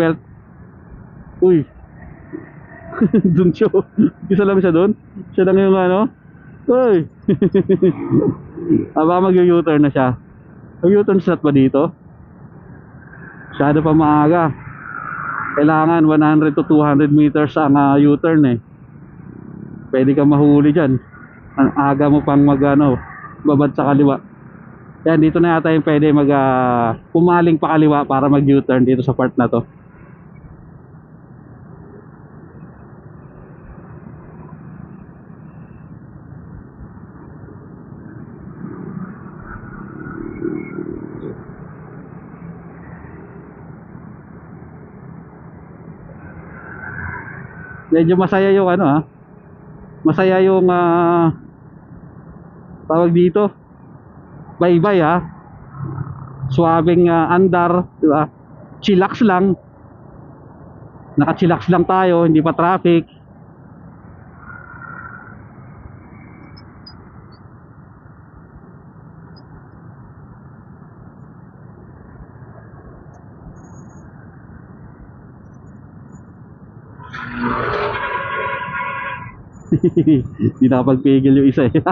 seatbelt. Uy. dun siya. oh. Isa lang siya dun. Siya lang yung ano. Uy. ah, baka mag-U-turn na siya. Mag-U-turn slot ba dito? Masyado pa maaga. Kailangan 100 to 200 meters ang ah, U-turn eh. Pwede kang mahuli dyan. Ang aga mo pang mag ano, babad sa kaliwa. Yan, dito na yata yung pwede mag ah, pumaling pa kaliwa para mag U-turn dito sa part na to. Medyo masaya yung ano ha. Masaya yung ah, tawag dito. Bye-bye ha. Ah, andar, di ba? Chillax lang. Naka-chillax lang tayo, hindi pa traffic. Hindi nakapagpigil yung isa eh.